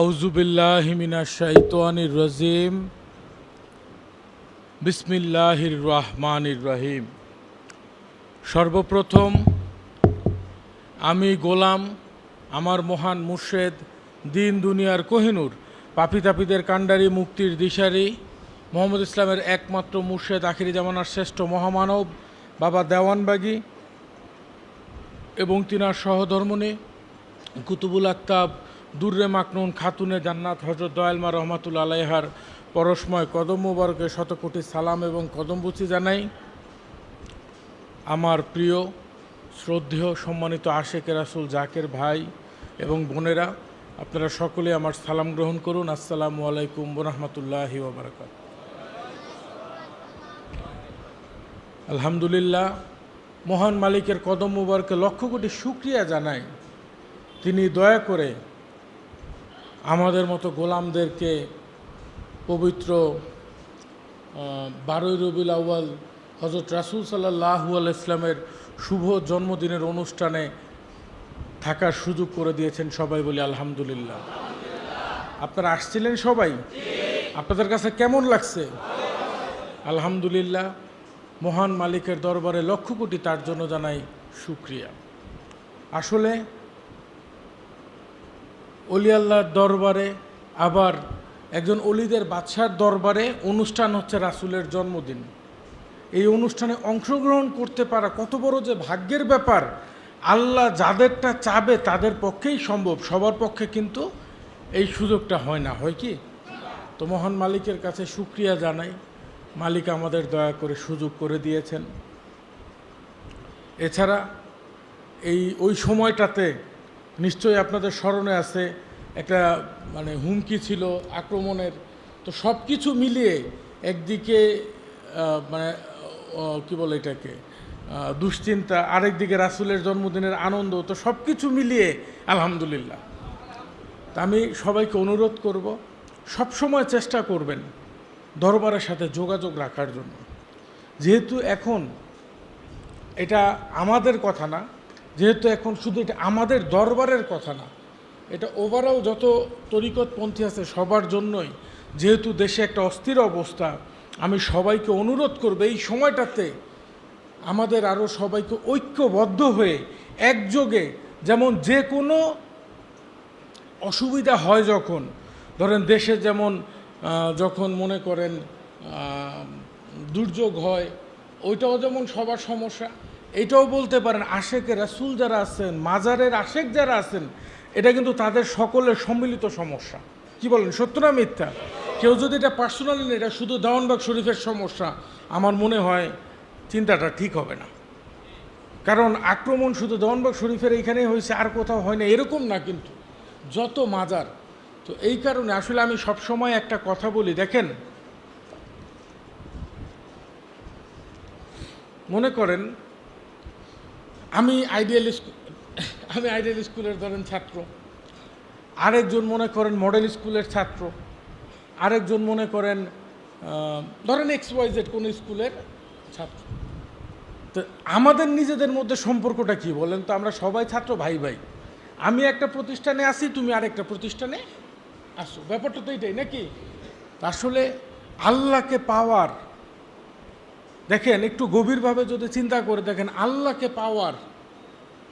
আউজুবিল্লাহিমিনা শাইতানির রাজিম। বিসমিল্লাহির রহমানির রহিম। সর্বপ্রথম আমি গোলাম, আমার মহান মুর্শেদ, দিন দুনিয়ার কোহিনুর, পাপি তাপিদের কাণ্ডারি মুক্তির দিশারি, মোহাম্মদ ইসলামের একমাত্র মুর্শেদ, আখিরি জামানার শ্রেষ্ঠ মহামানব, বাবা দেওয়ানবাগি এবং তিনার সহধর্মণী কুতুবুল আক্তাব দুর্রে মাকনুন খাতুনে জান্নাত হজরত দয়ালমা রহমাতুল আলাইহার পরশময় কদম মুবারকে শতকোটি সালাম এবং কদমবুচি জানাই। আমার প্রিয়, শ্রদ্ধেয়, সম্মানিত আশেক রাসুল জাকের ভাই এবং বোনেরা, আপনারা সকলে আমার সালাম গ্রহণ করুন। আসসালামু আলাইকুম রহমতুল্লাহি ওবরাকাত আলহামদুলিল্লাহ, মহান মালিকের কদম মুবারকে লক্ষ কোটি শুক্রিয়া জানাই। তিনি দয়া করে আমাদের মতো গোলামদেরকে পবিত্র বারোই রবিউল আউ্য়াল হজরত রাসুল সাল্লাহু ইসলামের শুভ জন্মদিনের অনুষ্ঠানে থাকার সুযোগ করে দিয়েছেন সবাই বলি আলহামদুলিল্লাহ। আপনারা আসছিলেন সবাই? আপনাদের কাছে কেমন লাগছে? আলহামদুলিল্লাহ, মহান মালিকের দরবারে লক্ষ কোটি তার জন্য জানাই সুক্রিয়া আসলে অলি আল্লাহর দরবারে, আবার একজন অলিদের বাদশার দরবারে অনুষ্ঠান হচ্ছে রাসুলের জন্মদিন। এই অনুষ্ঠানে অংশগ্রহণ করতে পারা কত বড় যে ভাগ্যের ব্যাপার, আল্লাহ যাদেরটা চাবে তাদের পক্ষেই সম্ভব, সবার পক্ষে কিন্তু এই সুযোগটা হয় না, হয় কি? তো মহান মালিকের কাছে সুক্রিয়া জানাই। মালিক আমাদের দয়া করে সুযোগ করে দিয়েছেন। এছাড়া এই, ওই সময়টাতে নিশ্চয়ই আপনাদের স্মরণে আছে একটা মানে হুমকি ছিল আক্রমণের। তো সব কিছু মিলিয়ে একদিকে মানে কি বলে এটাকে দুশ্চিন্তা, আরেকদিকে রাসুলের জন্মদিনের আনন্দ, তো সব কিছু মিলিয়ে আলহামদুলিল্লাহ। তা আমি সবাইকে অনুরোধ করব সব সময় চেষ্টা করবেন দরবারের সাথে যোগাযোগ রাখার জন্য। যেহেতু এখন এটা আমাদের কথা না যেহেতু এখন শুধু এটা আমাদের দরবারের কথা না, এটা ওভারঅল যত তরিকতপন্থী আছে সবার জন্যই, যেহেতু দেশে একটা অস্থির অবস্থা, আমি সবাইকে অনুরোধ করব এই সময়টাতে আমাদের আরও সবাইকে ঐক্যবদ্ধ হয়ে একযোগে যেমন যে কোনো অসুবিধা হয় যখন, ধরেন দেশে যেমন যখন মনে করেন দুর্যোগ হয়, ওইটাও যেমন সবার সমস্যা এটাও বলতে পারেন আশেকের রাসুল যারা আছেন, মাজারের আশেক যারা আছেন, এটা কিন্তু তাদের সকলের সম্মিলিত সমস্যা। কি বলেন, সত্য না মিথ্যা? কেউ যদি এটা পার্সোনালি নেয়, এটা শুধু দেওয়ানবাগ শরীফের সমস্যা। আমার মনে হয় চিন্তাটা ঠিক হবে না। কারণ আক্রমণ শুধু দেওয়ানবাগ শরীফের এইখানেই হয়েছে, আর কোথাও হয় না, এরকম না কিন্তু। যত মাজার, তো এই কারণে আসলে আমি সবসময় একটা কথা বলি, দেখেন। মনে করেন আমি আইডিয়াল আমি আইডিয়াল স্কুলের ধরেন ছাত্র। আরেকজন মনে করেন মডেল স্কুলের ছাত্র। আরেকজন মনে করেন ধরেন এক্স ওয়াই জেড কোনো স্কুলের ছাত্র। তো আমাদের নিজেদের মধ্যে সম্পর্কটা কি বলেন তো? আমরা সবাই ছাত্র, ভাই ভাই। আমি একটা প্রতিষ্ঠানে আসি তুমি আরেকটা প্রতিষ্ঠানে আসো। ব্যাপারটা তো এটাই, নাকি? আসলে আল্লাহকে পাওয়ার দেখেন, একটু গভীরভাবে যদি চিন্তা করে দেখেন, আল্লাহকে পাওয়ার,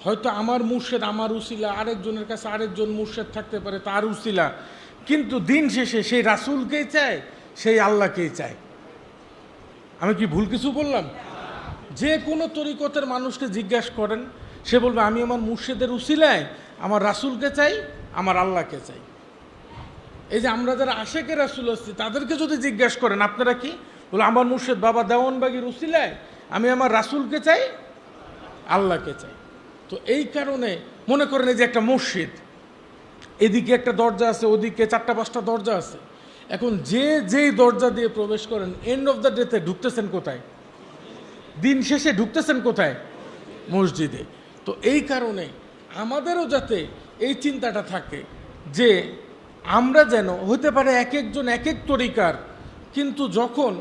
হয়তো আমার মুর্শেদ আমার উসিলা, আরেকজনের কাছে আরেকজন মুর্শেদ থাকতে পারে তার উসিলা, কিন্তু দিন শেষে সেই রাসুলকেই চায়, সেই আল্লাহকেই চায়। আমি কি ভুল কিছু বললাম? যে কোনো তরিকতের মানুষকে জিজ্ঞাসা করেন, সে বলবে, আমি আমার মুর্শেদের উসিলায় আমার রাসুলকে চাই, আমার আল্লাহকে চাই। এই যে আমরা যারা আশেকের রাসুল আসছি তাদেরকে যদি জিজ্ঞাসা করেন, আপনারা কি? বলে, আমার মুর্শেদ বাবা দেওয়ানবাগির উসিলায় আমি আমার রাসুলকে চাই, আল্লাহকে চাই। তো এই কারণে মনে করেন এই যে একটা মসজিদ এদিকে একটা দরজা আছে, ওদিকে চারটা পাঁচটা দরজা আছে। এখন যে যেই দরজা দিয়ে প্রবেশ করেন এন্ড অফ দ্য ডেতে ঢুকতেছেন কোথায়? দিন শেষে ঢুকতেছেন কোথায়? মসজিদে। তো এই কারণে আমাদেরও যাতে এই চিন্তাটা থাকে যে আমরা যেন, হতে পারে এক একজন এক এক তরিকার, কিন্তু যখন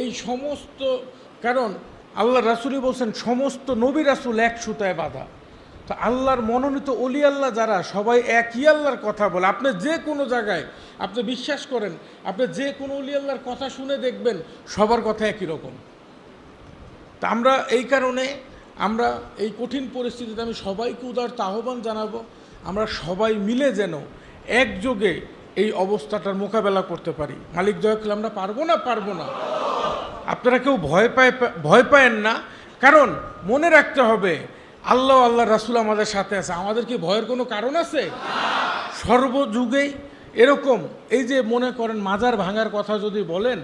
এই সমস্ত, কারণ আল্লাহ রাসুলই বলছেন, সমস্ত নবী রাসুল এক সুতায় বাঁধা। তো আল্লাহর মনোনীত অলি আল্লাহ যারা, সবাই একই আল্লাহর কথা বলে। আপনি যে কোনো জায়গায়, আপনি বিশ্বাস করেন, আপনি যে কোনো অলি আল্লাহর কথা শুনে দেখবেন, সবার কথা একই রকম। তা আমরা এই কারণে, আমরা এই কঠিন পরিস্থিতিতে আমি সবাইকে উদার আহ্বান জানাব, আমরা সবাই মিলে যেন একযোগে এই অবস্থাটার মোকাবেলা করতে পারি। মালিক, দয়া করলে আমরা পারব না? পারব না। আপনারা কেউ ভয় পায় ভয় পায়েন না। কারণ মনে রাখতে হবে, আল্লাহ আল্লাহ রাসুল আমাদের সাথে আছে। আমাদের কি ভয়ের কোনো কারণ আছে? সর্বযুগেই এরকম, এই যে মনে করেন মাজার ভাঙার কথা যদি বলেন,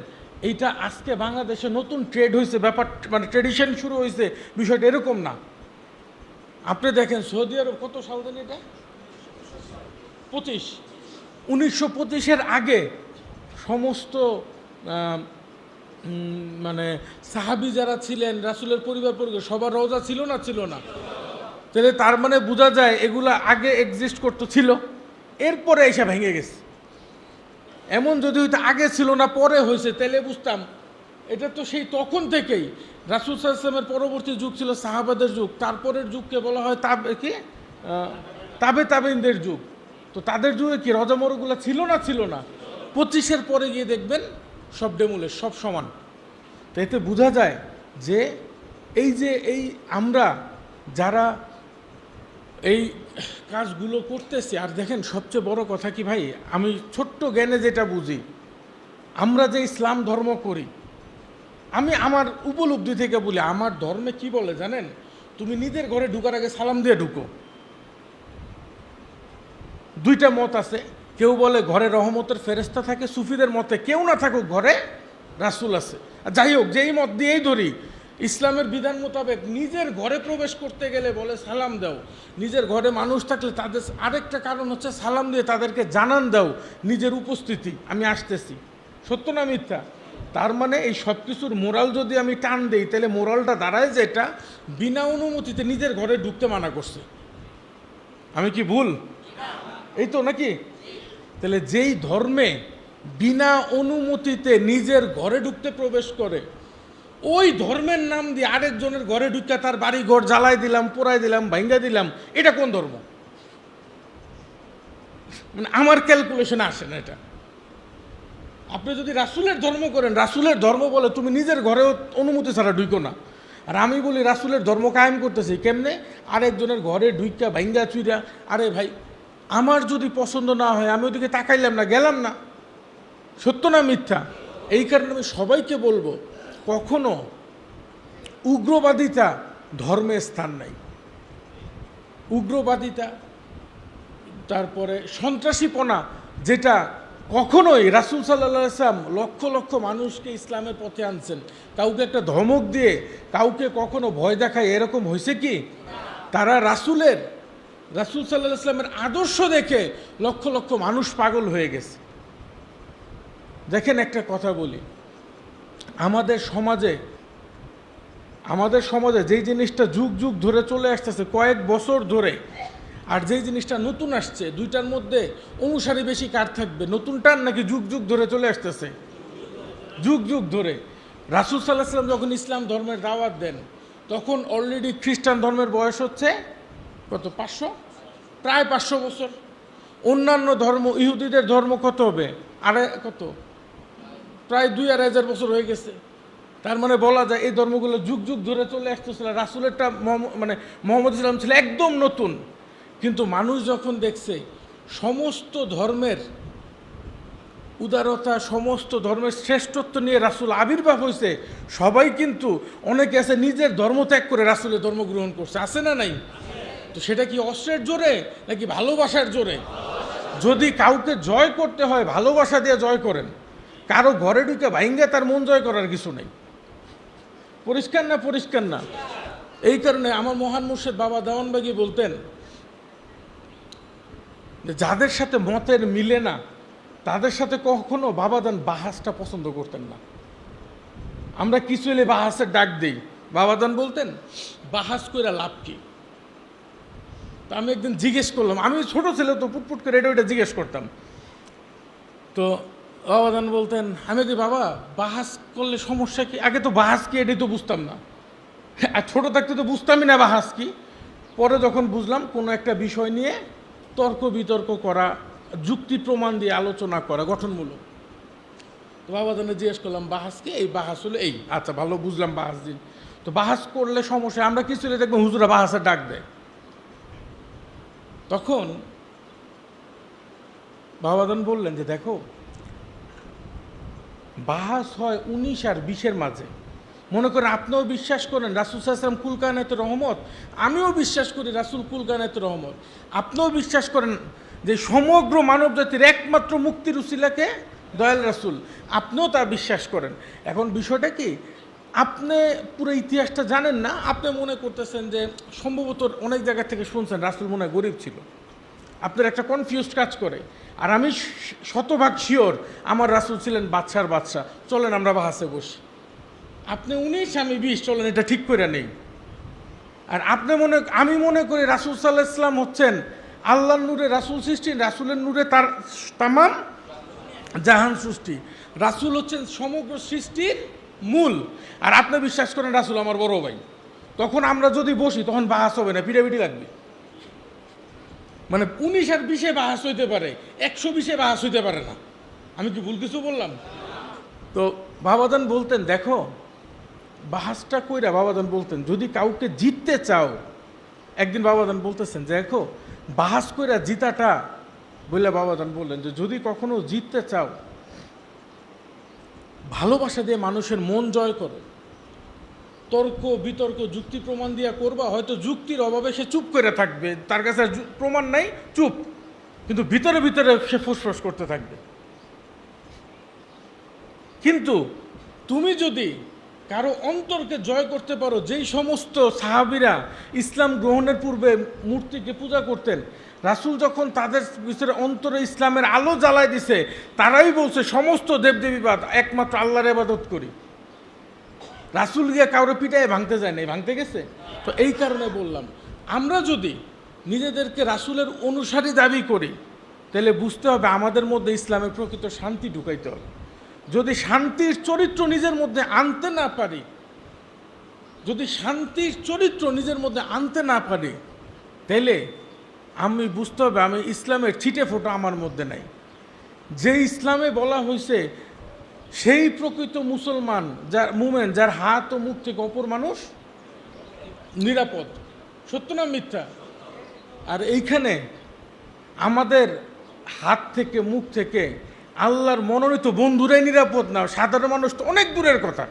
এইটা আজকে বাংলাদেশে নতুন ট্রেড হয়েছে ব্যাপার মানে ট্রেডিশন শুরু হয়েছে বিষয়টা এরকম না। আপনি দেখেন, সৌদি আরব কত সাল দেন এটা? পঁচিশ। উনিশশো পঁচিশের আগে সমস্ত মানে সাহাবি যারা ছিলেন, রাসুলের পরিবার পরিবার সবার রোজা ছিল না ছিল না। তাহলে তার মানে বোঝা যায় এগুলা আগে এক্সিস্ট করতে, ছিল। এরপরে এসে ভেঙে গেছে। এমন যদি হয়তো আগে ছিল না, পরে হয়েছে, তাহলে বুঝতাম। এটা তো সেই তখন থেকেই। রাসুল সাল্লামের পরবর্তী যুগ ছিল সাহাবাদের যুগ। তারপরের যুগকে বলা হয় তাবে, কি? তাবে তাবেনদের যুগ। তো তাদের যুগে কি রজমরগুলো ছিল না ছিল না? পঁচিশের পরে গিয়ে দেখবেন সব ডেমুলের সব সমান। তো এতে বোঝা যায় যে এই যে এই আমরা যারা এই কাজগুলো করতেছি, আর দেখেন সবচেয়ে বড় কথা কি ভাই, আমি ছোট্ট জ্ঞানে যেটা বুঝি, আমরা যে ইসলাম ধর্ম করি, আমি আমার উপলব্ধি থেকে বলি, আমার ধর্মে কি বলে জানেন? তুমি নিজের ঘরে ঢুকার আগে সালাম দিয়ে ঢুকো। দুইটা মত আছে কেউ বলে ঘরে রহমতের ফেরেস্তা থাকে, সুফিদের মতে কেউ না থাকুক, ঘরে রাসুল আছে। আর যাই হোক, যেই মত দিয়েই ধরি, ইসলামের বিধান মোতাবেক নিজের ঘরে প্রবেশ করতে গেলে বলে সালাম দাও। নিজের ঘরে মানুষ থাকলে তাদের আরেকটা কারণ হচ্ছে সালাম দিয়ে তাদেরকে জানান দাও নিজের উপস্থিতি। আমি আসতেছি। সত্য না মিথ্যা? তার মানে এই সব কিছুর মোরাল যদি আমি টান দেই, তাহলে মোরালটা দাঁড়ায় যেটা বিনা অনুমতিতে নিজের ঘরে ঢুকতে মানা করছে। আমি কি ভুল? এই তো নাকি? তাহলে যেই ধর্মে বিনা অনুমতিতে নিজের ঘরে ঢুকতে প্রবেশ করে, ওই ধর্মের নাম দিয়ে আরেকজনের ঘরে ঢুকে তার বাড়ি ঘর জ্বালাই দিলাম, পোড়াই দিলাম, ভাঙ্গা দিলাম, এটা কোন ধর্ম? মানে আমার ক্যালকুলেশনে আসে না এটা। আপনি যদি রাসুলের ধর্ম করেন, রাসুলের ধর্ম বলে তুমি নিজের ঘরেও অনুমতি ছাড়া ঢুকো না। আর আমি বলি, রাসুলের ধর্ম কায়েম করতেছি, কেমনে? আরেকজনের ঘরে ঢুইকা ভাইঙ্গা চুইরা, আরে ভাই আমার যদি পছন্দ না হয়, আমি ওদিকে তাকাইলাম না, গেলাম না। সত্য না মিথ্যা? এই কারণে আমি সবাইকে বলব, কখনো উগ্রবাদিতা ধর্মের স্থান নাই। উগ্রবাদিতা, তারপরে সন্ত্রাসীপনা, যেটা কখনোই রাসুল সাল্লাহ ইসলাম লক্ষ লক্ষ মানুষকে ইসলামের পথে আনছেন। কাউকে একটা ধমক দিয়ে, কাউকে কখনো ভয় দেখায়, এরকম হয়েছে কি? তারা রাসুলের রাসুল সাল্লাহ ইসলামের আদর্শ দেখে লক্ষ লক্ষ মানুষ পাগল হয়ে গেছে। দেখেন একটা কথা বলি। আমাদের সমাজে আমাদের সমাজে যেই জিনিসটা যুগ যুগ ধরে চলে আসতেছে, কয়েক বছর ধরে, আর যেই জিনিসটা নতুন আসছে, দুইটার মধ্যে অনুসারী বেশি কার থাকবে? নতুনটার নাকি যুগ যুগ ধরে চলে আসতেছে? যুগ যুগ ধরে। রাসুল সাল্লাহ সাল্লাম যখন ইসলাম ধর্মের দাওয়াত দেন, তখন অলরেডি খ্রিস্টান ধর্মের বয়স হচ্ছে কত? পাঁচশো? প্রায় পাঁচশো বছর। অন্যান্য ধর্ম, ইহুদিদের ধর্ম কত হবে? আড়াই, কত? প্রায় দুই, আড়াই হাজার বছর হয়ে গেছে। তার মানে বলা যায় এই ধর্মগুলো যুগ যুগ ধরে চলে আসতেছিল। রাসুলেরটা মানে মোহাম্মদ ইসলাম ছিল একদম নতুন। কিন্তু মানুষ যখন দেখছে, সমস্ত ধর্মের উদারতা, সমস্ত ধর্মের শ্রেষ্ঠত্ব নিয়ে রাসুল আবির্ভাব হয়েছে, সবাই কিন্তু অনেকে আছে নিজের ধর্ম ত্যাগ করে রাসুলের ধর্ম গ্রহণ করছে। আছে না নাই? তো সেটা কি অস্ত্রের জোরে নাকি ভালোবাসার জোরে? যদি কাউকে জয় করতে হয়, ভালোবাসা দিয়ে জয় করেন, কারও ঘরে ঢুকে ভাইঙ্গে তার মন জয় করার কিছু নেই। পরিষ্কার না পরিষ্কার না? এই কারণে আমার মহান মুর্শেদ বাবা দেওয়ানবাগি বলতেন যাদের সাথে মতের মিলে না, তাদের সাথে কখনো বাবাদান বাহাসটা পছন্দ করতেন না। আমরা কিছু এলে বাহাসের ডাক দিই। বাবাদান বলতেন, বাহাস করে লাভ কি? তা আমি একদিন জিজ্ঞেস করলাম, আমি ছোট ছেলে তো পুটপুট করে এটা ওইটা জিজ্ঞেস করতাম। তো বাবাদান বলতেন, আমি দি বাবা, বাহাস করলে সমস্যা কি? আগে তো বাহাস কি, এটাই তো বুঝতাম না। আর ছোটো থাকতে তো বুঝতামই না বাহাস কি। পরে যখন বুঝলাম, কোনো একটা বিষয় নিয়ে তর্ক বিতর্ক করা, যুক্তি প্রমাণ দিয়ে আলোচনা করা গঠনমূলক। তো বাবা জানে জিজ্ঞেস করলাম বাহাসকে এই বাহাস হলো এই। আচ্ছা ভালো, বুঝলাম বাহাস দিন। তো বাহাস করলে সমস্যা, আমরা কিছু দেখব হুজুরা বাহাসের ডাক দেয়। তখন বাবাদান বললেন যে, দেখো, বাহাস হয় উনিশ আর বিশের মাঝে। মনে করেন আপনিও বিশ্বাস করেন, রাসুল সাহসালাম কুলকানায়ত রহমত। আমিও বিশ্বাস করি রাসুল কুলকানায়ত রহমত। আপনিও বিশ্বাস করেন যে সমগ্র মানব জাতির একমাত্র মুক্তির উসিলাকে দয়াল রাসুল। আপনিও তা বিশ্বাস করেন। এখন বিষয়টা কি? আপনি পুরো ইতিহাসটা জানেন না, আপনি মনে করতেছেন যে সম্ভবত অনেক জায়গা থেকে শুনছেন রাসুল মনে হয় গরিব ছিল। আপনার একটা কনফিউজ কাজ করে। আর আমি শতভাগ শিওর আমার রাসুল ছিলেন বাচ্চার বাচ্চা চলেন আমরা বাহাসে বসি। আপনি উনিশ, আমি বিশ, চলেন এটা ঠিক করে নেই। আর আপনি মনে, আমি মনে করি রাসুল সাল্লাহ ইসলাম হচ্ছেন আল্লাহর নূরে রাসুল সৃষ্টি, রাসুলের নূরে তার তামাম জাহান সৃষ্টি। রাসুল হচ্ছেন সমগ্র সৃষ্টির মূল। আর আপনি বিশ্বাস করেন রাসুল আমার বড় ভাই। তখন আমরা যদি বসি, তখন বাহাস হবে না পিটাপিটি লাগবে। মানে উনিশ আর বিশে বাহাস হইতে পারে, একশো বিশে বাহাস হইতে পারে না। আমি কি ভুল কিছু বললাম? তো বাবাদান বলতেন, দেখো, বাহাসটা কইরা বাবাদান বলতেন, যদি কাউকে জিততে চাও, একদিন বাবাদান বলতেছেন যে দেখো, বাহাস কইরা জিতাটা বললে বাবাদান বললেন, যে যদি কখনো জিততে চাও ভালোবাসা দিয়ে মানুষের মন জয় করো। তর্ক, বিতর্ক, যুক্তি প্রমাণ দিয়া করবা, হয়তো যুক্তির অভাবে সে চুপ করে থাকবে। তার কাছে প্রমাণ নাই, চুপ। কিন্তু ভিতরে ভিতরে সে ফুসফুস করতে থাকবে। কিন্তু তুমি যদি কারও অন্তরকে জয় করতে পারো, যেই সমস্ত সাহাবিরা ইসলাম গ্রহণের পূর্বে মূর্তিকে পূজা করতেন রাসূল যখন তাদের ভিতরে অন্তরে ইসলামের আলো জ্বালায় দিছে, তারাই বলছে, সমস্ত দেবদেবীবাদ একমাত্র আল্লাহর ইবাদত করি। রাসুল গিয়ে কারও পিটায়, ভাঙতে যায় নাই ভাঙতে গেছে? তো এই কারণে বললাম, আমরা যদি নিজেদেরকে রাসুলের অনুসারী দাবি করি, তাহলে বুঝতে হবে আমাদের মধ্যে ইসলামের প্রকৃত শান্তি ঢুকাইতে হবে। যদি শান্তির চরিত্র নিজের মধ্যে আনতে না পারি, যদি শান্তির চরিত্র নিজের মধ্যে আনতে না পারি, তাহলে আমি বুঝতে হবে, আমি ইসলামের ছিটে ফোটা আমার মধ্যে নাই। যে ইসলামে বলা হয়েছে সেই প্রকৃত মুসলমান, যার মুমেন, যার হাত ও মুখ থেকে অপর মানুষ নিরাপদ। সত্য না মিথ্যা? আর এইখানে আমাদের হাত থেকে, মুখ থেকে আল্লাহর মনোনীত বন্ধুরাই নিরাপদ না, সাধারণ মানুষ তো অনেক দূরের কথা।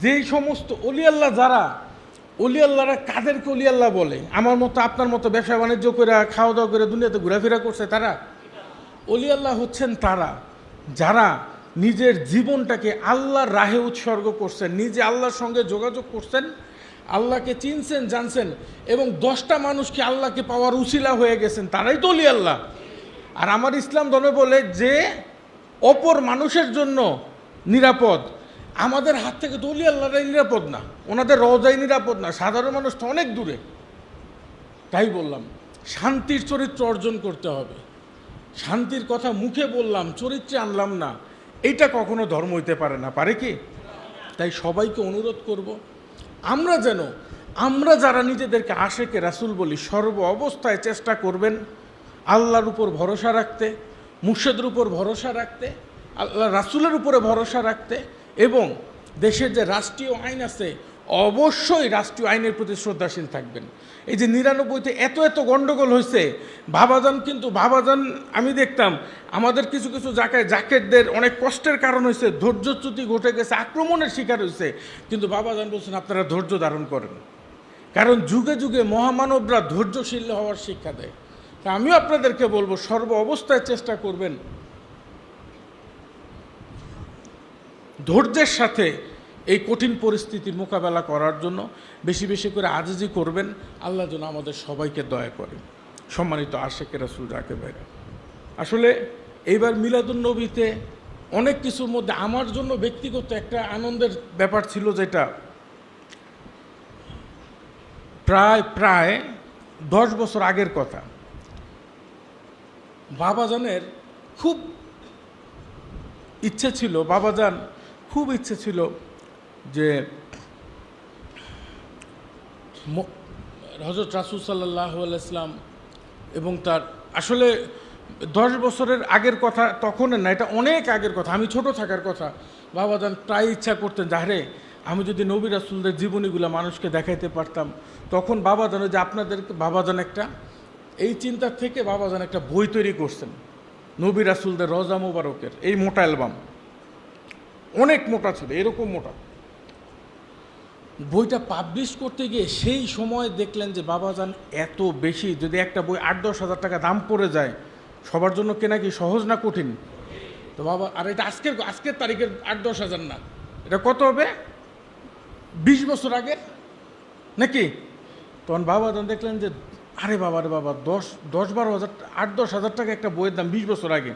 যেই সমস্ত অলি আল্লাহ যারা অলি আল্লাহরা কাদেরকে অলি আল্লাহ বলে? আমার মতো, আপনার মতো ব্যবসা বাণিজ্য করে খাওয়া দাওয়া করে দুনিয়াতে ঘোরাফেরা করছে তারা? অলি আল্লাহ হচ্ছেন তারা, যারা নিজের জীবনটাকে আল্লাহর রাহে উৎসর্গ করছেন, নিজে আল্লাহর সঙ্গে যোগাযোগ করছেন, আল্লাহকে চিনছেন, জানছেন, এবং দশটা মানুষকে আল্লাহকে পাওয়ার উশিলা হয়ে গেছেন, তারাই তো অলি আল্লাহ আর আমার ইসলাম ধর্মে বলে যে, অপর মানুষের জন্য নিরাপদ আমাদের হাত থেকে তো আল্লাহরাই নিরাপদ না, ওনাদের রজাই নিরাপদ না, সাধারণ মানুষ তো অনেক দূরে। তাই বললাম, শান্তির চরিত্র অর্জন করতে হবে। শান্তির কথা মুখে বললাম, চরিত্রে আনলাম না, এটা কখনো ধর্ম হইতে পারে না, পারে কি? তাই সবাইকে অনুরোধ করব, আমরা যেন, আমরা যারা নিজেদেরকে আশেকে রাসুল বলি, সর্ব অবস্থায় চেষ্টা করবেন আল্লাহর উপর ভরসা রাখতে, মুর্শেদের উপর ভরসা রাখতে, আল্লাহ রাসুলের উপরে ভরসা রাখতে এবং দেশের যে রাষ্ট্রীয় আইন আছে, অবশ্যই রাষ্ট্রীয় আইনের প্রতি শ্রদ্ধাশীল থাকবেন। এই যে নিরানব্বইতে এত এত গণ্ডগোল হয়েছে, বাবাজান কিন্তু, বাবাজান আমি দেখতাম, আমাদের কিছু কিছু জায়গায় জাকেটদের অনেক কষ্টের কারণ হয়েছে ধৈর্যচ্যুতি ঘটে গেছে, আক্রমণের শিকার হয়েছে। কিন্তু বাবাজান বলছেন, আপনারা ধৈর্য ধারণ করেন। কারণ যুগে যুগে মহামানবরা ধৈর্যশীল হওয়ার শিক্ষা দেয়। তা আমিও আপনাদেরকে বলব, সর্ব অবস্থায় চেষ্টা করবেন। ধৈর্যের সাথে এই কঠিন পরিস্থিতির মোকাবেলা করার জন্য বেশি বেশি করে আজিজি করবেন। আল্লাহ যেন আমাদের সবাইকে দয়া করে সম্মানিত আশেকের রাসুল রাকে ভাইরা। আসলে এইবার মিলাদুন নবীতে অনেক কিছুর মধ্যে আমার জন্য ব্যক্তিগত একটা আনন্দের ব্যাপার ছিল যেটা প্রায় প্রায় দশ বছর আগের কথা। বাবাজানের খুব ইচ্ছে ছিল, বাবাজান খুব ইচ্ছে ছিল যে হজরত রাসুল সাল্লাহ আলাইসলাম এবং তার আসলে দশ বছরের আগের কথা তখনের না, এটা অনেক আগের কথা, আমি ছোট থাকার কথা। বাবা বাবাজান প্রায় ইচ্ছা করতেন যাহারে আমি যদি নবী রাসুলদের জীবনীগুলো মানুষকে দেখাইতে পারতাম, তখন বাবাজান যে আপনাদেরকে বাবাজান একটা এই চিন্তা থেকে বাবা বাবাজান একটা বই তৈরি করছেন, নবী রাসুলদের রজা মুবারকের, এই মোটা অ্যালবাম। অনেক মোটা ছিল, এরকম মোটা। বইটা পাবলিশ করতে গিয়ে সেই সময় দেখলেন যে বাবাজান এত বেশি, যদি একটা বই আট দশ হাজার টাকা দাম পড়ে যায়, সবার জন্য কেনা কি সহজ না কঠিন? তো বাবা, আর এটা আজকের আজকের তারিখের আট দশ হাজার না। এটা কত হবে? বিশ বছর আগে নাকি? তখন বাবাজান দেখলেন যে, আরে বাবা রে বাবা, দশ দশ বারো হাজার, আট দশ হাজার টাকা একটা বইয়ের দাম বিশ বছর আগে।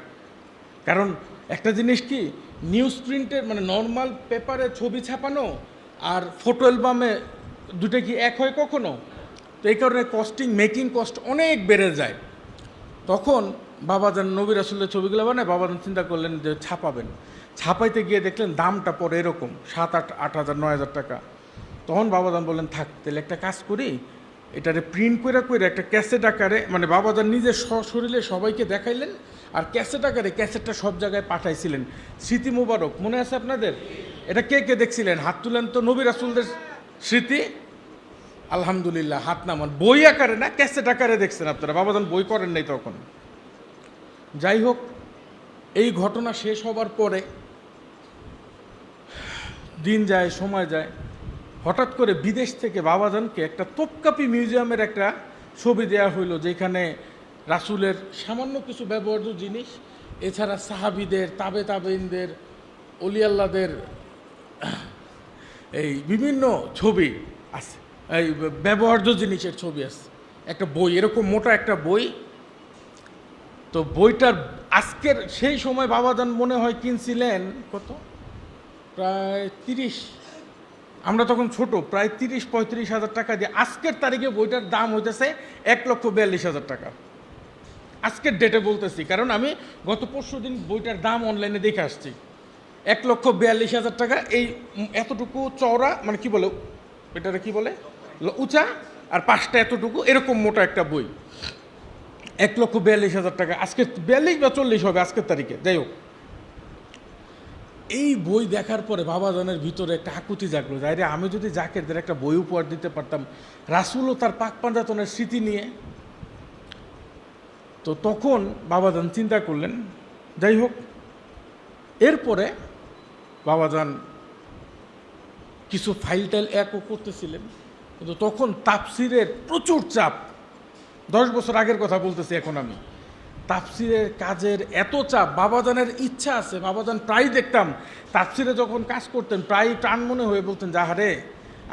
কারণ একটা জিনিস কি নিউজ প্রিন্টের মানে নর্মাল পেপারে ছবি ছাপানো আর ফটো অ্যালবামে দুটো কি এক হয় কখনো? তো এই কারণে কস্টিং মেকিং কস্ট অনেক বেড়ে যায়। তখন বাবাজান নবীর রাসুল্লের ছবিগুলো বানায়, বাবাজান চিন্তা করলেন যে ছাপাবেন। ছাপাইতে গিয়ে দেখলেন দামটা পরে এরকম, সাত, আট আট হাজার, নয় হাজার টাকা। তখন বাবাজান বললেন, থাক, তাহলে একটা কাজ করি, এটারে প্রিন্ট করে করে একটা ক্যাসেট আকারে মানে বাবাজান নিজে শরীরে সবাইকে দেখাইলেন আর ক্যাসেট আকারে ক্যাসেটটা সব জায়গায় পাঠাইছিলেন। স্মৃতি মুবারক, মনে আছে আপনাদের? এটা কে কে দেখছিলেন? হাত তুলেন তো নবী রাসুলদের স্মৃতি? আলহামদুলিল্লাহ, হাত নামান বই আকারে না, ক্যাসেট আকারে দেখছেন আপনারা। বাবাজান বই করেন নাই তখন। যাই হোক, এই ঘটনা শেষ হবার পরে দিন যায়, সময় যায়। হঠাৎ করে বিদেশ থেকে বাবাজানকে একটা তোপকাপি মিউজিয়ামের একটা ছবি দেওয়া হইল, যেখানে রাসুলের সামান্য কিছু ব্যবহার্য জিনিস, এছাড়া সাহাবিদের, তাবে তাবেইনদের অলিয়াল্লাদের, এই বিভিন্ন ছবি আছে। এই ব্যবহার্য জিনিসের ছবি আছে। একটা বই, এরকম মোটা একটা বই। তো বইটার আজকের সেই সময় বাবাদান মনে হয় কিনছিলেন কত? প্রায় তিরিশ। আমরা তখন ছোট, প্রায় তিরিশ পঁয়ত্রিশ হাজার টাকা দিয়ে। আজকের তারিখে বইটার দাম হইতেছে এক লক্ষ বিয়াল্লিশ হাজার টাকা। আজকের ডেটে বলতেছি, কারণ আমি গত পরশু দিন বইটার দাম অনলাইনে দেখে আসছি। এক লক্ষ বিয়াল্লিশ হাজার টাকা, এই এতটুকু চওড়া মানে কি বলে, এটারে কি বলে? উঁচা, আর পাঁচটা এতটুকু, এরকম মোটা একটা বই। এক লক্ষ বিয়াল্লিশ হাজার টাকা, আজকে বিয়াল্লিশ বা চল্লিশ হবে আজকের তারিখে, যাই হোক। এই বই দেখার পরে বাবাজানের ভিতরে একটা আকুতি জাগলো যাই রে আমি যদি জাকেরদের একটা বই উপহার দিতে পারতাম রাসুল ও তার পাক পাঞ্জাতনের স্মৃতি নিয়ে তো তখন বাবাজান চিন্তা করলেন যাই হোক এরপরে বাবাজান কিছু ফাইল টাইল একও করতেছিলেন, কিন্তু তখন তাপসিরের প্রচুর চাপ। দশ বছর আগের কথা বলতেছি এখন আমি। তাপসিরের কাজের এত চাপ, বাবাজানের ইচ্ছা আছে, বাবাজান প্রায় দেখতাম তাপসিরে যখন কাজ করতেন প্রায় টান মনে হয়ে বলতেন, যাহারে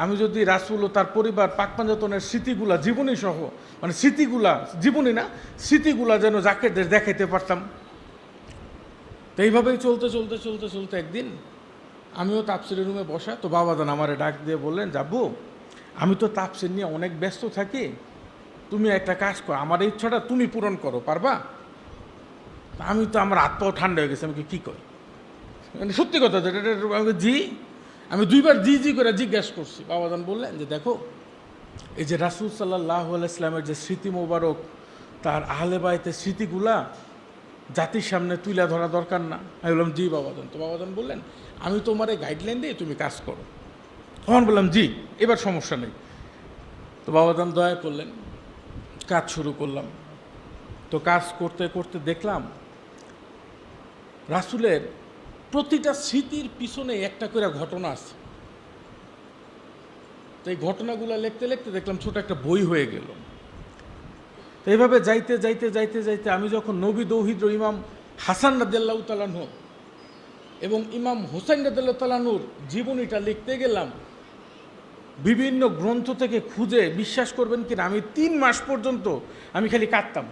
আমি যদি রাসুল ও তার পরিবার পাকপাঞ্জতনের স্মৃতিগুলা, জীবনী সহ মানে স্মৃতিগুলা, জীবনী না, স্মৃতিগুলা যেন যাকে দেখাইতে পারতাম। তো এইভাবেই চলতে চলতে চলতে চলতে একদিন আমিও তাপসিরের রুমে বসা, তো বাবাজান আমারে ডাক দিয়ে বললেন, যাব, আমি তো তাপসির নিয়ে অনেক ব্যস্ত থাকি। তুমি একটা কাজ করো, আমার ইচ্ছাটা তুমি পূরণ করো, পারবা? আমি তো আমার হাত পাও ঠান্ডা হয়ে গেছে, আমি কী করি? মানে সত্যি কথা জি আমি দুইবার জি জি করে জিজ্ঞেস করছি। বাবাজান বললেন যে, দেখো, এই যে রাসুল সাল্লাহ ইসলামের যে স্মৃতি মোবারক, তার আহলে বায়তের স্মৃতিগুলা জাতির সামনে তুলে ধরা দরকার না। আমি বললাম, জি বাবাজান। তো বাবাজান বললেন, আমি তোমার এই গাইডলাইন দিয়ে তুমি কাজ করো। তখন বললাম, জি, এবার সমস্যা নেই। তো বাবাজান দয়া করলেন, কাজ শুরু করলাম। তো কাজ করতে করতে দেখলাম, রাসুলের প্রতিটা স্মৃতির পিছনে একটা করে ঘটনা আছে। তো এই ঘটনাগুলো লিখতে লিখতে দেখলাম ছোট একটা বই হয়ে গেল। তো এইভাবে যাইতে যাইতে যাইতে যাইতে আমি যখন নবী দৌহিদ্র ইমাম হাসান রাদিয়াল্লাহু তালাহ এবং ইমাম হোসেন রাদিয়াল্লাহু তালাহুর জীবনীটা লিখতে গেলাম, বিভিন্ন গ্রন্থ থেকে খুঁজে বিশ্বাস করবেন কিনা, আমি তিন মাস পর্যন্ত আমি খালি কাঁদতাম।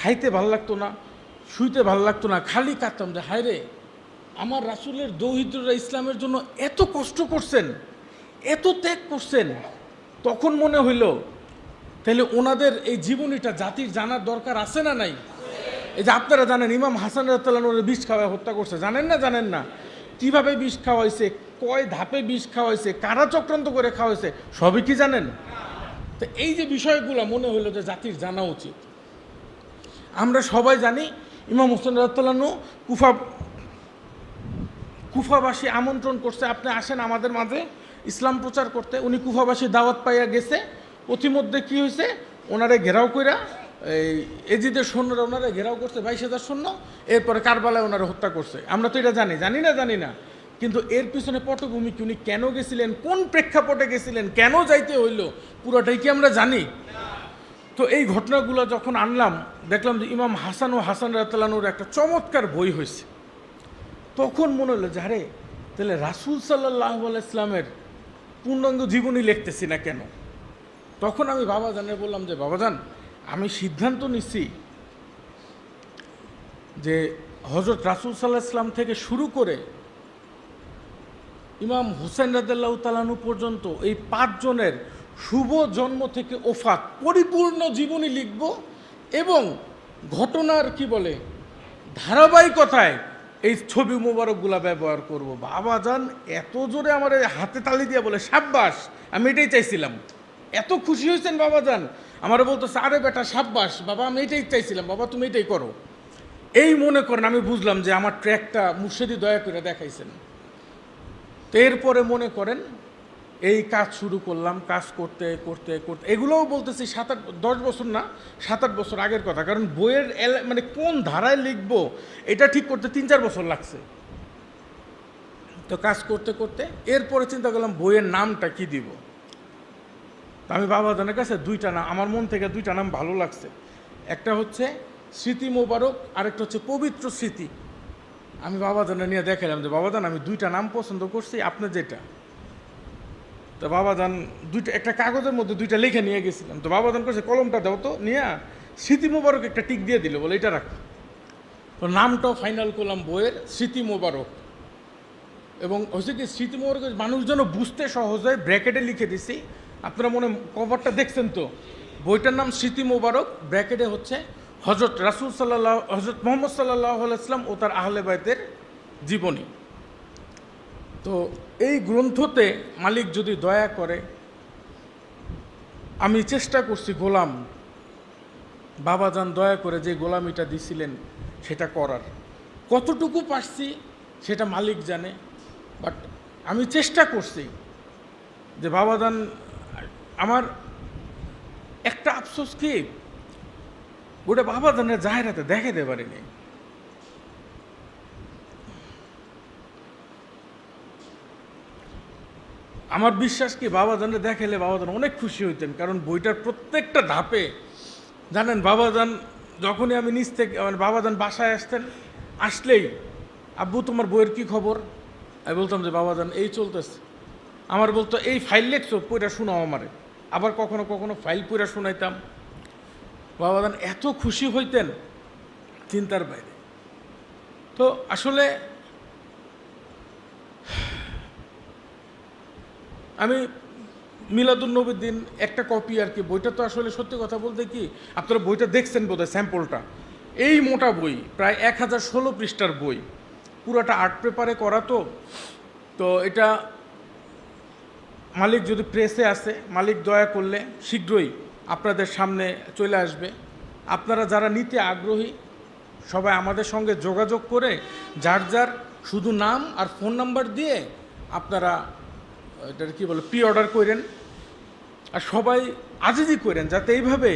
খাইতে ভালো লাগতো না, শুইতে ভালো লাগতো না, খালি কাঁদতাম যে হায় রে আমার রাসুলের দৌহিদ্ররা ইসলামের জন্য এত কষ্ট করছেন, এত ত্যাগ করছেন, তখন মনে হইল, তাহলে ওনাদের এই জীবনীটা জাতির জানার দরকার আছে না নাই? এই যে আপনারা জানেন, ইমাম হাসান রাতালানোর বিষ খাওয়া হত্যা করছে, জানেন না জানেন না? কীভাবে বিষ খাওয়াইছে কয় ধাপে বিষ খাওয়াইছে কারা চক্রান্ত করে খাওয়াইছে সবই কি জানেন? তো এই যে বিষয়গুলো মনে হলো যে জাতির জানা উচিত। আমরা সবাই জানি, ইমাম হোসেন রাত্তালানু কুফা কুফাবাসী আমন্ত্রণ করছে, আপনি আসেন আমাদের মাঝে, ইসলাম প্রচার করতে। উনি কুফাবাসী দাওয়াত পাইয়া গেছে। অতিমধ্যে কি হয়েছে ওনারে ঘেরাও কইরা, এই এজিদের সৈন্যরা ওনারা ঘেরাও করছে, বাইশ হাজার সৈন্য। এরপরে কারবালায় ওনারা হত্যা করছে। আমরা তো এটা জানি জানি না জানি না। কিন্তু এর পিছনে পটভূমি কি? উনি কেন গেছিলেন? কোন প্রেক্ষাপটে গেছিলেন? কেন যাইতে হইল? পুরোটাই কি আমরা জানি? তো এই ঘটনাগুলো যখন আনলাম, দেখলাম যে ইমাম হাসান ও হাসান রাতলানুর একটা চমৎকার বই হয়েছে তখন মনে হলো যে, আরে, তাহলে রাসুল সাল্লাহ ইসলামের পূর্ণাঙ্গ জীবনী লিখতেছি না কেন? তখন আমি বাবাজানের বললাম যে বাবা বাবাজান, আমি সিদ্ধান্ত নিচ্ছি যে হজরত রাসুল সাল্লাহ ইসলাম থেকে শুরু করে ইমাম হুসেন রাদাল্লাহ তালানু পর্যন্ত এই পাঁচজনের শুভ জন্ম থেকে ওফাত পরিপূর্ণ জীবনী লিখব এবং ঘটনার, কি বলে, ধারাবাহিকতায় এই ছবি মোবারকগুলা ব্যবহার করব। বাবা যান এত জোরে আমার হাতে তালি দিয়ে বলে, সাব্বাস! আমি এটাই চাইছিলাম। এত খুশি হয়েছেন বাবা যান আমার বলতো আরে বেটা, সাব্বাস! বাবা, আমি এটাই চাইছিলাম। বাবা, তুমি এটাই করো। এই মনে করেন, আমি বুঝলাম যে আমার ট্র্যাকটা মুর্শিদি দয়া করে দেখাইছেন। তো এরপরে মনে করেন এই কাজ শুরু করলাম, কাজ করতে করতে করতে। এগুলোও বলতেছি সাত আট, দশ বছর না, সাত আট বছর আগের কথা। কারণ বইয়ের মানে কোন ধারায় লিখব, এটা ঠিক করতে তিন চার বছর লাগছে। তো কাজ করতে করতে এরপরে চিন্তা করলাম বইয়ের নামটা কি দিব? আমি বাবাদানের কাছে দুইটা নাম আমার মন থেকে দুইটা নাম ভালো লাগছে। একটা হচ্ছে স্মৃতি মোবারক, আরেকটা হচ্ছে পবিত্র স্মৃতি। আমি বাবাদানে নিয়ে দেখালাম যে, বাবাদান, আমি দুইটা নাম পছন্দ করছি আপনি যেটা? তো বাবাদান দুইটা, একটা কাগজের মধ্যে দুইটা লিখে নিয়ে গেছিলাম। তো বাবাদান করছে কলমটা দাও তো, নিয়ে স্মৃতি মোবারক একটা টিক দিয়ে দিল, বলে, এটা রাখ। তো নামটাও ফাইনাল করলাম বইয়ের, স্মৃতি মোবারক। এবং হচ্ছে কি, স্মৃতি মোবারক মানুষ যেন বুঝতে সহজ হয়, ব্র্যাকেটে লিখে দিছি। আপনারা মনে কভারটা দেখছেন তো? বইটার নাম স্মৃতি মোবারক, ব্র্যাকেটে হচ্ছে হজরত রাসুল সাল্লাহ হজরত মোহাম্মদ সাল্লাহ ইসলাম ও তার আহলে বাইতের জীবনী। তো এই গ্রন্থতে মালিক যদি দয়া করে, আমি চেষ্টা করছি গোলাম বাবাজান দয়া করে যে গোলামিটা দিছিলেন সেটা করার। কতটুকু পারছি সেটা মালিক জানে বাট আমি চেষ্টা করছি যে বাবাজান আমার একটা আফসোস কি ওটা বাবাজানের জাহেরাতে দেখাতে পারিনি। আমার বিশ্বাস কি বাবাজানে দেখালে বাবাজান অনেক খুশি হইতেন, কারণ বইটার প্রত্যেকটা ধাপে, জানেন, বাবাজান যখনই আমি নিচ থেকে মানে বাবাজান বাসায় আসতেন, আসলেই, আব্বু, তোমার বইয়ের কি খবর? আমি বলতাম যে বাবা বাবাজান, এই চলতেছে। আমার বলতো, এই ফাইল লেখছো পইটা শোনাও আমারে। আবার কখনো কখনো ফাইল পইরা শোনাইতাম। বাবাজান এত খুশি হইতেন চিন্তার বাইরে। তো আসলে আমি মিলাদুন্নবীর দিন একটা কপি আর কি, বইটা তো আসলে সত্যি কথা বলতে কি, আপনারা বইটা দেখছেন বোধহয় স্যাম্পলটা এই মোটা বই, প্রায় এক হাজার ষোলো পৃষ্ঠার বই, পুরাটা আর্ট পেপারে করা তো তো এটা মালিক যদি প্রেসে আসে, মালিক দয়া করলে শীঘ্রই আপনাদের সামনে চলে আসবে। আপনারা যারা নিতে আগ্রহী, সবাই আমাদের সঙ্গে যোগাযোগ করে, যার যার শুধু নাম আর ফোন নাম্বার দিয়ে আপনারা এটার কি বলে প্রি অর্ডার করেন আর সবাই আজিজি করেন যাতে এইভাবে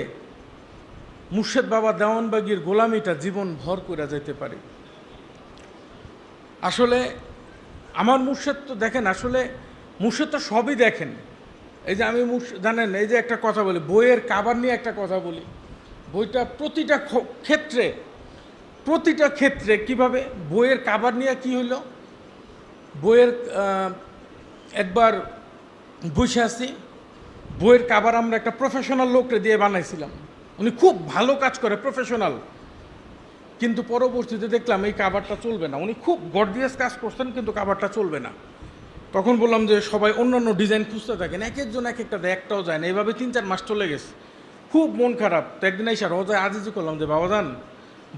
মুর্শেদ বাবা দেওয়ানবাগির গোলামিটা জীবন ভর করে যেতে পারে। আসলে আমার মুর্শেদ তো দেখেন, আসলে মুর্শেদ তো সবই দেখেন। এই যে আমি জানেন, এই যে একটা কথা বলি, বইয়ের কাবার নিয়ে একটা কথা বলি। বইটা প্রতিটা ক্ষেত্রে প্রতিটা ক্ষেত্রে কীভাবে বইয়ের কাবার নিয়ে কি হইল? বইয়ের একবার বসে আছি বইয়ের কাবার আমরা একটা প্রফেশনাল লোককে দিয়ে বানাইছিলাম। উনি খুব ভালো কাজ করে প্রফেশনাল কিন্তু পরবর্তীতে দেখলাম এই কাবারটা চলবে না। উনি খুব গর্জিয়াস কাজ করছেন কিন্তু কাবারটা চলবে না। তখন বললাম যে সবাই অন্যান্য ডিজাইন খুঁজতে থাকেন এক একজন এক একটা দেয়, একটাও যায় না। এইভাবে তিন চার মাস চলে গেছে। খুব মন খারাপ। তো একদিন এসে রোজায় আজিজি করলাম যে বাবাদান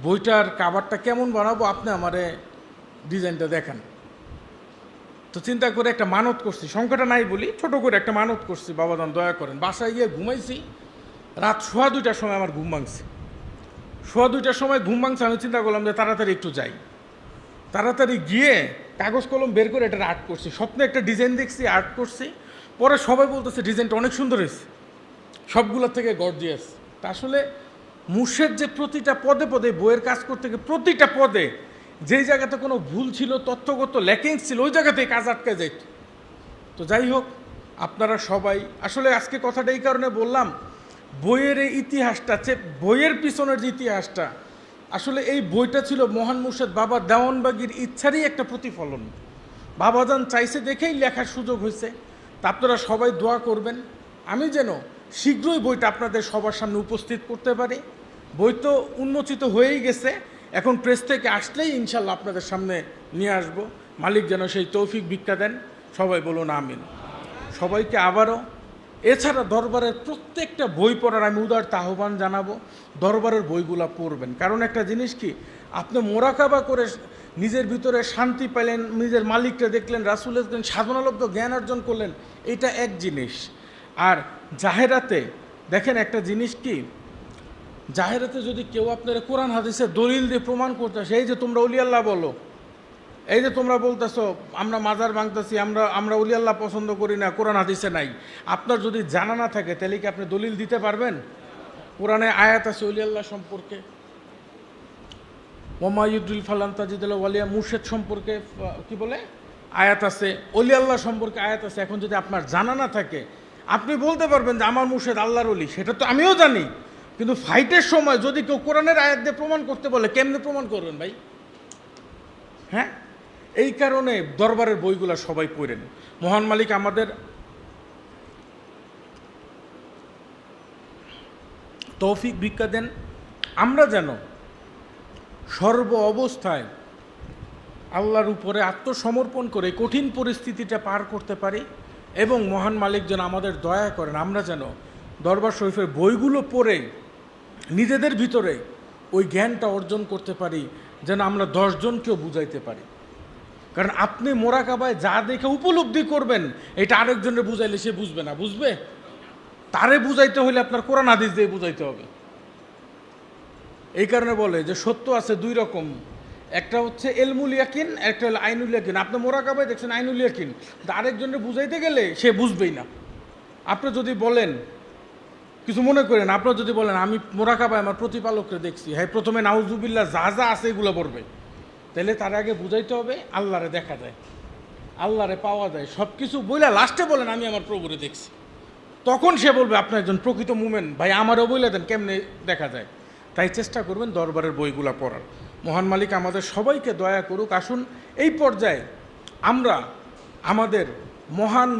বইটার কাবারটা কেমন বানাবো? আপনি আমারে ডিজাইনটা দেখান। তো চিন্তা করে একটা মানত করছি। সংখ্যাটা নাই বলি, ছোট করে একটা মানত করছি, বাবাদান দয়া করেন। বাসায় গিয়ে ঘুমাইছি, রাত সোয়া দুইটার সময় আমার ঘুম ভাঙছে। সোয়া দুইটার সময় ঘুম ভাঙছে, আমি চিন্তা করলাম যে তাড়াতাড়ি একটু যাই। তাড়াতাড়ি গিয়ে কাগজ কলম বের করে এটা আর্ট করছি। স্বপ্নে একটা ডিজাইন দেখছি, আর্ট করছি। পরে সবাই বলতেছে, ডিজাইনটা অনেক সুন্দর হয়েছে। সবগুলোর থেকে গর্জিয়াস। তা আসলে মুর্শের যে প্রতিটা পদে পদে বইয়ের কাজ করতে গিয়ে প্রতিটা পদে যেই জায়গাতে কোনো ভুল ছিল, তথ্যগত ল্যাকিংস ছিল, ওই জায়গাতেই কাজ আটকে যাইত তো যাই হোক, আপনারা সবাই, আসলে আজকে কথাটা এই কারণে বললাম, বইয়ের এই ইতিহাসটা, যে বইয়ের পিছনের যে ইতিহাসটা, আসলে এই বইটা ছিল মহান মুর্শেদ বাবা দেওয়ানবাগির ইচ্ছারই একটা প্রতিফলন। বাবাজান চাইছে দেখেই লেখার সুযোগ হয়েছে। তা আপনারা সবাই দোয়া করবেন। আমি যেন শীঘ্রই বইটা আপনাদের সবার সামনে উপস্থিত করতে পারি। বই তো উন্মোচিত হয়েই গেছে। এখন প্রেস থেকে আসলেই ইনশাল্লাহ আপনাদের সামনে নিয়ে আসব। মালিক যেন সেই তৌফিক ভিক্ষা দেন, সবাই বলুন আমিন। সবাইকে আবারও, এছাড়া দরবারের প্রত্যেকটা বই পড়ার আমি উদার আহ্বান জানাব, দরবারের বইগুলা পড়বেন। কারণ একটা জিনিস কি, আপনি মোরাকাবা করে নিজের ভিতরে শান্তি পেলেন, নিজের মালিককে দেখলেন রাসুলের সাধনালব্ধ জ্ঞান অর্জন করলেন, এটা এক জিনিস। আর জাহেরাতে, দেখেন একটা জিনিস কি জাহেরাতে যদি কেউ আপনারা কোরআন হাদিসে দলিল দিয়ে প্রমাণ করতে আসে, এই যে তোমরা উলিয়াল্লাহ বলো এই যে তোমরা বলতেছো আমরা মাজার ভাঙতেছি আমরা আমরা উলিয়াল্লাহ পছন্দ করি না কোরআন হাদিসে নাই। আপনার যদি জানা না থাকে তাহলে কি আপনি দলিল দিতে পারবেন? কোরআনে আয়াত আছে উলিয়াল্লাহ সম্পর্কে। ওমায়ুদ্দুল ফালান তাজিদুল্লাহ ওয়ালিয়া মুর্শেদ সম্পর্কে কি বলে? আয়াত আছে অলি আল্লাহ সম্পর্কে আয়াত আছে। এখন যদি আপনার জানা না থাকে আপনি বলতে পারবেন যে আমার মুর্শেদ আল্লাহর অলি সেটা তো আমিও জানি। কিন্তু ফাইটের সময় যদি কেউ কোরআনের আয়াত দিয়ে প্রমাণ করতে বলে, কেমনে প্রমাণ করবেন ভাই? হ্যাঁ? এই কারণে দরবারের বইগুলো সবাই পড়েন মহান মালিক আমাদের তৌফিক ভিক্ষা দেন। আমরা যেন সর্ব অবস্থায় আল্লাহর উপরে আত্মসমর্পণ করে কঠিন পরিস্থিতিটা পার করতে পারি এবং মহান মালিক যেন আমাদের দয়া করেন। আমরা যেন দরবার শরীফের বইগুলো পড়ে নিজেদের ভিতরে ওই জ্ঞানটা অর্জন করতে পারি, যেন আমরা দশজনকেও বুঝাইতে পারি। কারণ আপনি মোরাকাবায় যা দেখে উপলব্ধি করবেন, এটা আরেকজনের বুঝাইলে সে বুঝবে না, বুঝবে? তারে বুঝাইতে হলে আপনার কোরআন হাদিস দিয়ে বুঝাইতে হবে। এই কারণে বলে যে সত্য আছে দুই রকম। একটা হচ্ছে এলমুল ইয়াকিন, একটা হলো আইনুল ইয়াকিন। আপনি মোরাকাবায় দেখছেন আইনুল ইয়াকিন আরেকজনের বুঝাইতে গেলে সে বুঝবেই না। আপনি যদি বলেন কিছু মনে করেন, আপনার যদি বলেন, আমি মোরাকাবায় আমার প্রতিপালককে দেখছি হ্যাঁ প্রথমে নাউজুবিল্লা যা যা আছে এগুলো পড়বে। তাহলে তার আগে বুঝাইতে হবে, আল্লাহরে দেখা যায়, আল্লাহরে পাওয়া যায় সব কিছু বইলা লাস্টে বলেন, আমি আমার প্রভুরে দেখছি। তখন সে বলবে আপনার একজন প্রকৃত মুমেন, ভাই, আমারও বইলে দেন, কেমনে দেখা যায়? তাই চেষ্টা করবেন দরবারের বইগুলা পড়ার। মহান মালিক আমাদের সবাইকে দয়া করুক, আসুন, এই পর্যায়ে আমরা আমাদের মহান